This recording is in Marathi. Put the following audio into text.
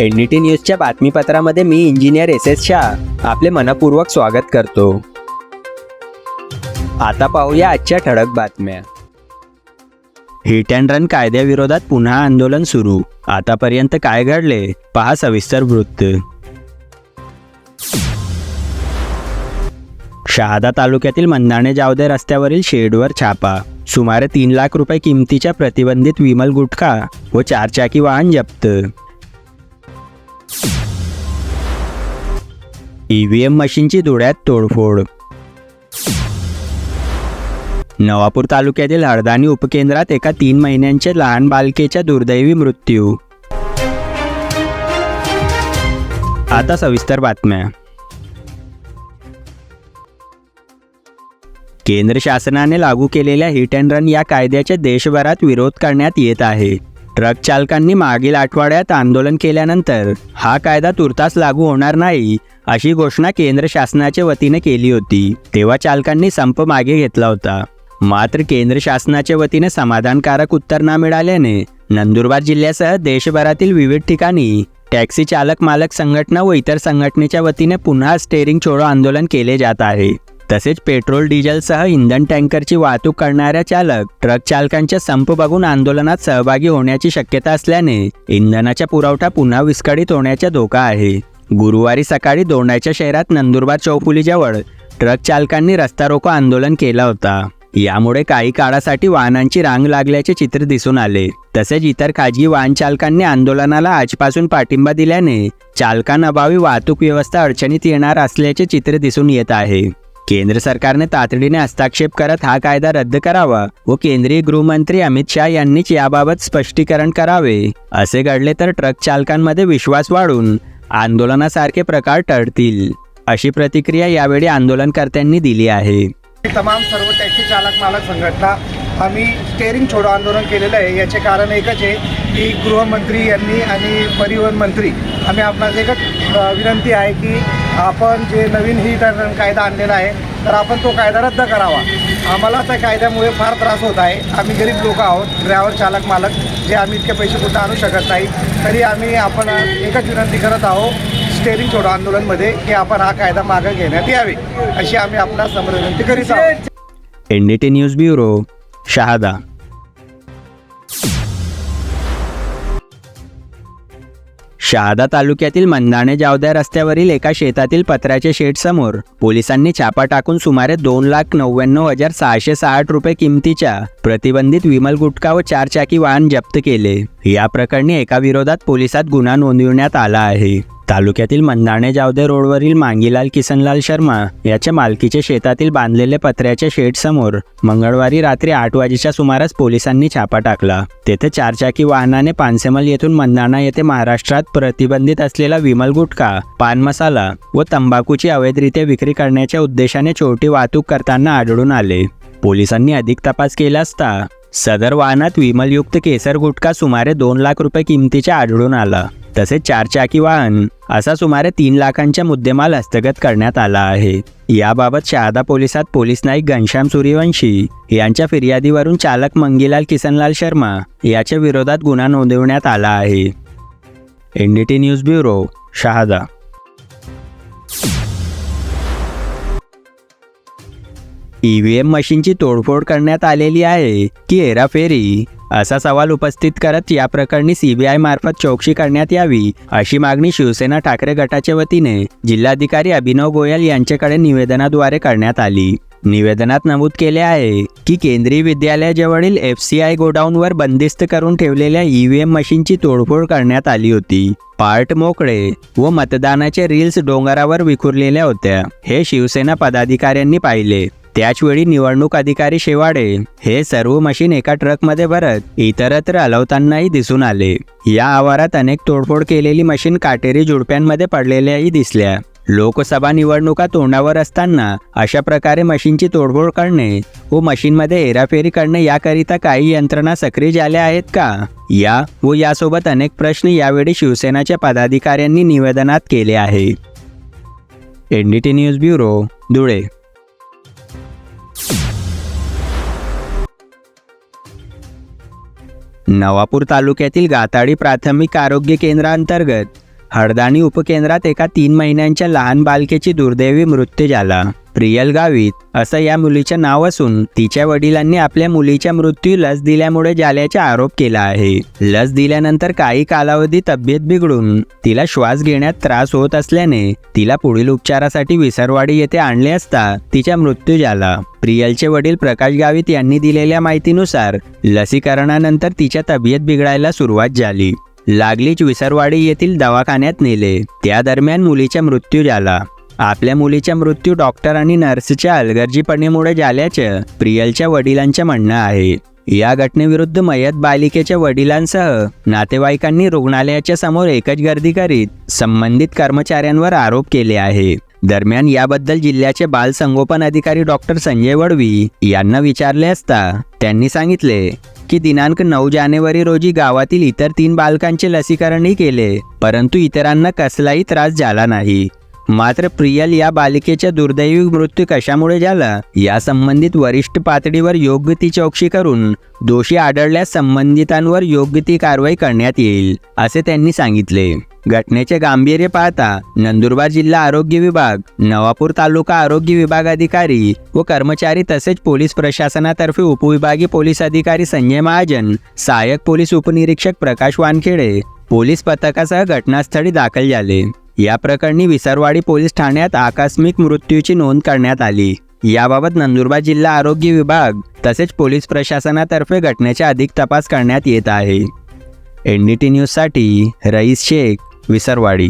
एनडीटी न्यूजच्या बातमीपत्रामध्ये मी इंजिनियर एस एस शाह. आपले मनपूर्वक स्वागत करतो. आता पाहूया आजच्या ठळक बातम्या. हिट अँड रन कायद्याविरोधात पुन्हा आंदोलन सुरू. आतापर्यंत काय घडले पहा सविस्तर वृत्त. शहादा तालुक्यातील मंदाणे जावदे रस्त्यावरील शेडवर छापा. सुमारे तीन लाख रुपये किमतीच्या प्रतिबंधित विमल गुटखा व चारचाकी वाहन जप्त. ईव्हीएम मशीनची धुळ्यात तोडफोड. नवापूर तालुक्यातील हळदाणी उपकेंद्रात एका तीन महिन्यांच्या लहान बालकेच्या दुर्दैवी मृत्यू. आता सविस्तर बातम्या. केंद्र शासनाने लागू केलेल्या हिट अँड रन या कायद्याच्या देशभरात विरोध करण्यात येत आहे. ट्रक चालकांनी मागील आठवड्यात आंदोलन केल्यानंतर हा कायदा तुर्तास लागू होणार नाही अशी घोषणा केंद्र शासनाच्या वतीने केली होती. तेव्हा चालकांनी संप मागे घेतला होता. मात्र केंद्र शासनाच्या वतीने समाधानकारक उत्तर न मिळाल्याने नंदुरबार जिल्ह्यासह देशभरातील विविध ठिकाणी टॅक्सी चालक मालक संघटना व इतर संघटनेच्या वतीने पुन्हा स्टेअरिंग छोडो आंदोलन केले जात आहे. तसेच पेट्रोल डिझेलसह इंधन टँकरची वाहतूक करणाऱ्या चालक ट्रक चालकांच्या संप बघून आंदोलनात सहभागी होण्याची शक्यता असल्याने इंधनाचा पुरवठा पुन्हा विस्कळीत होण्याचा धोका आहे. गुरुवारी सकाळी दोंडाच्या शहरात नंदुरबार चौफुलीजवळ ट्रक चालकांनी रस्ता रोको आंदोलन केला होता. यामुळे काही काळासाठी वाहनांची रांग लागल्याचे चित्र दिसून आले. तसेच इतर खाजगी वाहन चालकांनी आंदोलनाला आजपासून पाठिंबा दिल्याने चालकांअभावी वाहतूक व्यवस्था अडचणीत येणार असल्याचे चित्र दिसून येत आहे. केंद्र सरकारने तातडीने हस्तक्षेप करत हा कायदा रद्द करावा व केंद्रीय गृहमंत्री अमित शाह यांनीच याबाबत स्पष्टीकरण करावे. असे घडले तर ट्रक चालकांमध्ये विश्वास वाढून आंदोलनासारखे प्रकार टळतील अशी प्रतिक्रिया यावेळी आंदोलनकर्त्यांनी दिली आहे. तमाम सर्व टॅक्सी चालक मालक संघटना आम्ही स्टेअरिंग छोडो आंदोलन केलेलं आहे. याचे कारण एकच आहे की गृहमंत्री यांनी आणि परिवहन मंत्री आम्ही आपणास एकच विनंती आहे की आपण जे नवीन ही कायदा आणलेला आहे तर आपण तो कायदा रद्द करावा. आम्हाला त्या कायद्यामुळे फार त्रास होत आहे. आम्ही गरीब लोक आहोत ड्रायव्हर चालक मालक. जे आम्ही इतके पैसे कुठं आणू शकत नाही. तरी आम्ही आपण एकच विनंती करत आहोत स्टेरिंग छोडो आंदोलनमध्ये की आपण हा कायदा मागे घेण्यात यावे. अशी आम्ही आपला समोर विनंती करीत आहोत. N D T news bureau Shahada. Shahada तालुक्यातील मंदाणे जावद्या रस्त्यावरील एका शेतातील पत्र्याच्या शेडसमोर पोलिसांनी छापा टाकून सुमारे दोन लाख नव्याण्णव हजार सहाशे साठ रुपये किमतीच्या प्रतिबंधित विमल गुटखा व चारचाकी वाहन जप्त केले. या प्रकरणी एका विरोधात पोलिसात गुन्हा नोंदविण्यात आला आहे. तालुक्यातील मंदाणे जावदे रोडवरील मांगीलाल किसनलाल शर्मा याच्या मालकीच्या शेतातील बांधलेले पत्र्याच्या शेडसमोर मंगळवारी रात्री आठ वाजेच्या सुमारास पोलिसांनी छापा टाकला. तेथे चारचाकी वाहनाने पानसेमल येथून मंदाणा येथे महाराष्ट्रात प्रतिबंधित असलेला विमल गुटखा पान मसाला व तंबाखूची अवैधरित्या विक्री करण्याच्या उद्देशाने छोटी वाहतूक करताना आढळून आले. पोलिसांनी अधिक तपास केला असता सदर वाहनात विमलयुक्त केसर गुटखा सुमारे दोन लाख रुपये किमतीचा आढळून आला तसेच चारचाकी वाहन असा सुमारे तीन लाखांच्या मुद्देमाल हस्तगत करण्यात आला आहे. याबाबत शहादा पोलिसात पोलीस नाईक घनश्याम सूर्यवंशी यांच्या फिर्यादीवरून चालक मंगीलाल किसनलाल शर्मा याच्या विरोधात गुन्हा नोंदवण्यात आला आहे. N D T news bureau Shahada EVM मशीनची तोडफोड करण्यात आलेली आहे. की हेराफेरी? असा सवाल उपस्थित करत या प्रकरणी सीबीआय मार्फत चौकशी करण्यात यावी अशी मागणी शिवसेना ठाकरे गटाच्या वतीने जिल्हाधिकारी अभिनव गोयल यांच्याकडे निवेदनाद्वारे करण्यात आली. निवेदनात नमूद केले आहे की केंद्रीय विद्यालयाजवळील एफ सी आय गोडाऊनवर बंदिस्त करून ठेवलेल्या ईव्हीएम मशीनची तोडफोड करण्यात आली होती. पार्ट मोकळे व मतदानाचे रील्स डोंगरावर विखुरलेल्या होत्या हे शिवसेना पदाधिकाऱ्यांनी पाहिले. त्याचवेळी निवडणूक अधिकारी शेवाडे हे सर्व मशीन एका ट्रकमध्ये भरत इतरत्र हलवतानाही दिसून आले. या आवारात अनेक तोडफोड केलेली मशीन काटेरी जुडप्यांमध्ये पडलेल्याही दिसल्या. लोकसभा निवडणुका तोंडावर असताना अशा प्रकारे मशीनची तोडफोड करणे व मशीनमध्ये हेराफेरी करणे याकरिता काही यंत्रणा सक्रिय झाल्या आहेत का? या व यासोबत अनेक प्रश्न यावेळी शिवसेनाच्या पदाधिकाऱ्यांनी निवेदनात केले आहे N D T news bureau Dhule. Navapur तालुक्यातील गाताडी प्राथमिक आरोग्य केंद्रांतर्गत हळदाणी उपकेंद्रात एका तीन महिन्यांच्या लहान बालकेची दुर्दैवी मृत्यू झाला. प्रियल गावित असं या मुलीचं नाव असून तिच्या वडिलांनी आपल्या मुलीच्या मृत्यू लस दिल्यामुळे झाल्याचा आरोप केला आहे. लस दिल्यानंतर काही कालावधी तब्येत बिघडून तिला श्वास घेण्यात त्रास होत असल्याने तिला पुढील उपचारासाठी विसरवाडी येथे आणले असता तिचा मृत्यू झाला. प्रियलचे वडील प्रकाश गावित यांनी दिलेल्या माहितीनुसार लसीकरणानंतर तिच्या तब्येत बिघडायला सुरुवात झाली. लागलीच विसरवाडी येथील दवाखान्यात नेले. त्या दरम्यान मुलीचा मृत्यू झाला. आपल्या मुलीचा मृत्यू डॉक्टर आणि नर्सच्या अलगर्जीपणेमुळे झाल्याचं प्रियलच्या वडिलांचं म्हणणं आहे. या घटनेविरुद्ध मयत बालिकेच्या वडिलांसह नातेवाईकांनी रुग्णालयाच्या समोर एकच गर्दी करीत संबंधित कर्मचाऱ्यांवर आरोप केले आहे. दरम्यान याबद्दल जिल्ह्याचे बालसंगोपन अधिकारी डॉक्टर संजय वडवी यांना विचारले असता त्यांनी सांगितले की दिनांक नऊ जानेवारी रोजी गावातील इतर तीन बालकांचे लसीकरणही केले परंतु इतरांना कसलाही त्रास झाला नाही. मात्र प्रियल या बालिकेच्या दुर्दैवी मृत्यू कशामुळे झाला या संबंधित वरिष्ठ पातळीवर योग्य ती चौकशी करून दोषी आढळल्यास संबंधितांवर योग्य ती कारवाई करण्यात येईल असे त्यांनी सांगितले. घटनेचे गांभीर्य पाहता नंदुरबार जिल्हा आरोग्य विभाग नवापूर तालुका आरोग्य विभाग अधिकारी व कर्मचारी तसेच पोलीस प्रशासनातर्फे उपविभागीय पोलीस अधिकारी संजय महाजन सहाय्यक पोलीस उपनिरीक्षक प्रकाश वानखेडे पोलीस पथकासह घटनास्थळी दाखल झाले. या प्रकरणी विसरवाडी पोलीस ठाण्यात आकस्मिक मृत्यूची नोंद करण्यात आली. याबाबत नंदुरबार जिल्हा आरोग्य विभाग तसेच पोलीस प्रशासनातर्फे घटनेचा अधिक तपास करण्यात येत आहे. एन डी टी न्यूजसाठी रईस शेख विसरवाडी.